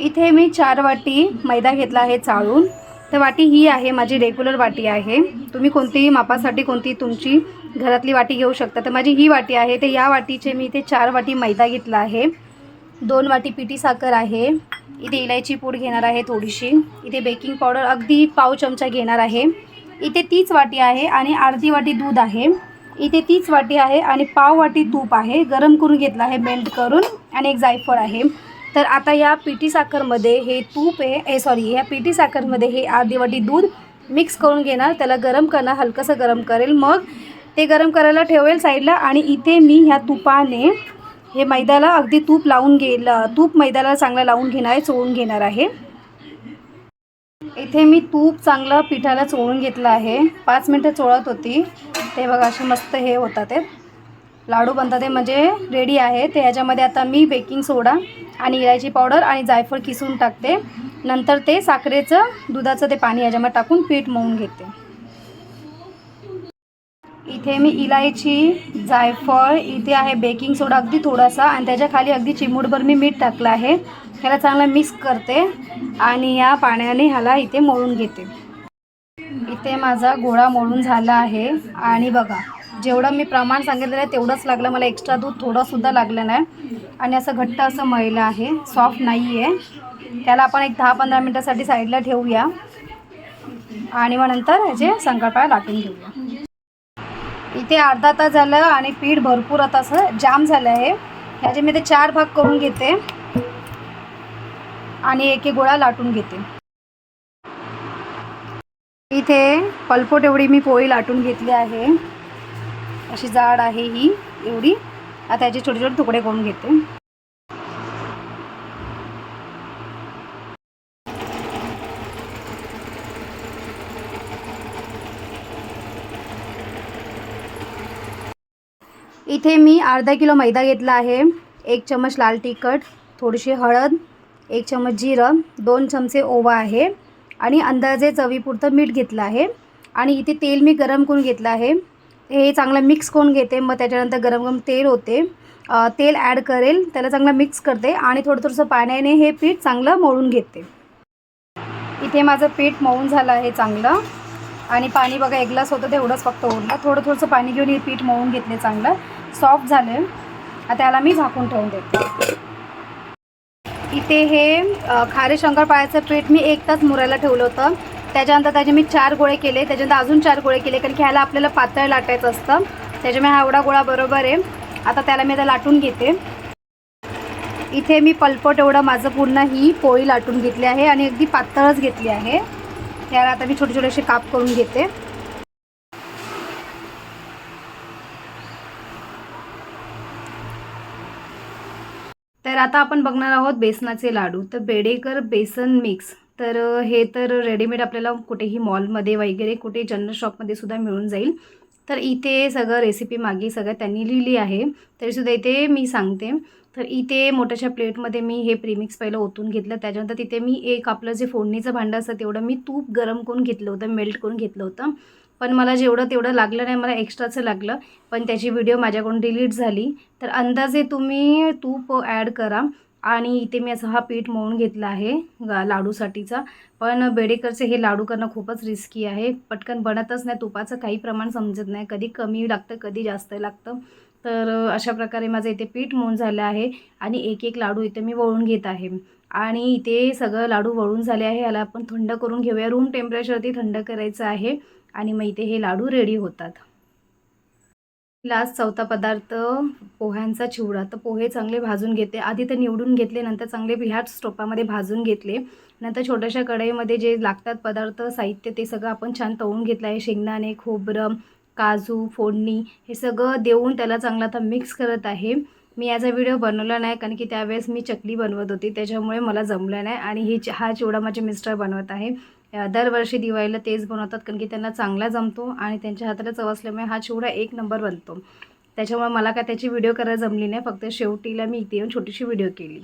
इथे मी चार वाटी मैदा घेतला आहे चाळून. तर वाटी ही आहे माझी रेग्युलर वाटी आहे. तुम्ही कोणतीही मापासाठी कोणती तुमची घरातली वाटी घेऊ शकता. तर माझी ही वाटी आहे तर या वाटीचे मी इथे चार वाटी मैदा घेतला आहे. दोन वाटी पिठी साखर आहे. इथे इलायची पूड घेणार आहे थोडीशी. इथे बेकिंग पावडर अगदी पाव चमचा घेणार आहे. इथे तीच वाटी आहे आणि अर्धी वाटी दूध आहे. इथे तीच वाटी आहे आणि पाव वाटी तूप आहे. गरम करून घेतलं आहे मेल्ट करून आणि एक जायफळ आहे. तर आता या पिठी साखरमध्ये हे तूप आहे ए सॉरी या पिठी साखरमध्ये हे अर्धी वाटी दूध मिक्स करून घेणार. त्याला गरम करणार हलकंसं गरम करेल. मग ते गरम करायला ठेवेल साईडला आणि इथे मी ह्या तुपाने हे मैद्याला अगदी तूप लावून गेल तूप मैद्याला चांगलं लावून घेणार आहे चोळून घेणार आहे. इथे मी तूप चांगलं पिठाला चोळून घेतलं आहे. पाच मिनटं चोळत होती. ते बघा असे मस्त हे होतात ते. लाडू बनतात ते म्हणजे रेडी आहे. ते ह्याच्यामध्ये आता मी बेकिंग सोडा आणि इलायची पावडर आणि जायफळ किसून टाकते. नंतर ते साखरेचं दुधाचं ते पाणी ह्याच्यामध्ये टाकून पीठ मळून घेते. इथे मी इलायची जायफळ इथे आहे बेकिंग सोडा अगदी थोडासा आणि त्याच्याखाली अगदी चिमूटभर मी मीठ टाकलं आहे. ह्याला चांगलं मिक्स करते आणि या पाण्याने ह्याला इथे मळून घेते. इथे माझा गोळा मोडून झाला आहे. आणि बघा जेवढं मी प्रमाण सांगितलेलं आहे तेवढंच लागलं. मला एक्स्ट्रा दूध थोडंसुद्धा लागलं नाही. आणि असं घट्ट असं मैलं आहे. सॉफ्ट नाही आहे त्याला आपण एक दहा पंधरा मिनटासाठी साईडला ठेवूया. आणि मग नंतर ह्याचे शंकरपाळ्या लाटून घेऊया. इथे अर्धा तास झालं आणि पीठ भरपूर आता असं जाम झालं आहे. ह्याचे मी ते चार भाग करून घेते. आणि एक एक गोळा लाटून घेते. इथे पलपोट एवढी मी पोळी लाटून घेतली आहे. अशी जाड आहे ही एवढी. आता याचे छोटे छोटे तुकडे करून घेते. इथे मी अर्धा किलो मैदा घेतला आहे. एक चमच लाल तिखट थोडीशी हळद एक चमच जिरं दोन चमचे ओवा आहे. आणि अंदाजे चवीपुरतं मीठ घेतलं आहे. आणि इथे तेल मी गरम करून घेतलं आहे. हे चांगलं मिक्स करून घेते. मग त्याच्यानंतर गरम गरम तेल होते तेल ॲड करेल. त्याला चांगलं मिक्स करते. आणि थोडं थोडंसं पाण्याने हे पीठ चांगलं मळून घेते. इथे माझं पीठ मळून झालं आहे चांगलं. आणि पाणी बघा एक ग्लास होतं तेवढंच फक्त उरलं थोडं थोडंसं पाणी घेऊन हे पीठ मळून घेतले चांगलं. सॉफ्ट झालं. आता त्याला मी झाकून ठेवून देते. इथे हे खारे शंकरपाळ्याचं पीठ मी एक तास मुरायला ठेवलं होतं. त्याच्यानंतर त्याचे मी चार गोळे केले. त्याच्यानंतर अजून चार गोळे केले कारण की ह्याला आपल्याला पातळ लाटायचं असतं. त्याच्यामुळे हा एवढा गोळा बरोबर आहे. आता त्याला मी आता लाटून घेते. इथे मी पलपट एवढं माझं पूर्ण ही पोळी लाटून घेतली आहे आणि अगदी पातळच घेतली आहे. त्याला आता मी छोटे छोटेसे काप करून घेते. तर आता आपण बघणार आहोत बेसनाचे लाडू. तर बेडेकर बेसन मिक्स. तर हे तर रेडीमेड आपल्याला कुठेही मॉलमध्ये वगैरे कुठे जनरल शॉपमध्ये सुद्धा मिळून जाईल. तर इथे सगळं रेसिपी मागे सगळं त्यांनी लिहिली आहे. तरीसुद्धा इथे मी सांगते. तर इथे मोठ्याशा प्लेटमध्ये मी हे प्रीमिक्स पहिलं ओतून घेतलं. त्याच्यानंतर तिथे मी एक आपलं जे फोडणीचं भांडं असतं तेवढं मी तूप गरम करून घेतलं होतं मेल्ट करून घेतलं होतं. पण मला जेवढं तेवढं लागलं नाही मला एक्स्ट्राचं लागलं. पण त्याची व्हिडिओ माझ्याकडून डिलीट झाली. तर अंदाजे तुम्ही तूप ॲड करा. आणि इथे मी असं हा पीठ मळून घेतला आहे गा लाडूसाठीचा. पण बेडेकरचे हे लाडू करणं खूपच रिस्की आहे. पटकन बनतच नाही तुपाचं काही प्रमाण समजत नाही. कधी कमी लागतं कधी जास्त लागतं. तर अशा प्रकारे माझं इथे पीठ मळून झालं आहे. आणि एक एक लाडू इथे मी वळून घेत आहे. आणि इथे सगळं लाडू वळून झाले आहे. याला आपण थंड करून घेऊया. रूम टेम्परेचरवरती थंड करायचं आहे. आणि मग इथे हे लाडू रेडी होतात. लास्ट चौथा पदार्थ पोह्यांचा चिवडा. तर पोहे चांगले भाजून घेते. आधी तर निवडून घेतले नंतर चांगले ह्याच स्टोपामध्ये भाजून घेतले. नंतर छोट्याशा कढईमध्ये जे लागतात पदार्थ साहित्य ते सगळं आपण छान तळून घेतलं आहे. शेंगदाणे खोबरं काजू फोडणी हे सगळं देऊन त्याला चांगलं आता मिक्स करत आहे. मी याचा व्हिडिओ बनवला नाही कारण की त्यावेळेस मी चकली बनवत होती त्याच्यामुळे मला जमलं नाही. आणि ही हा चिवडा माझे मिस्टर बनवत आहे. दरवर्षी दिवाळीला तेच बनवतात कारण की त्यांना चांगला जमतो आणि त्यांच्या हाताला चव असल्यामुळे हा चिवडा एक नंबर बनतो. त्याच्यामुळे मला काय त्याची व्हिडिओ करायला जमली नाही फक्त शेवटीला मी इथे येऊन छोटीशी व्हिडिओ केली.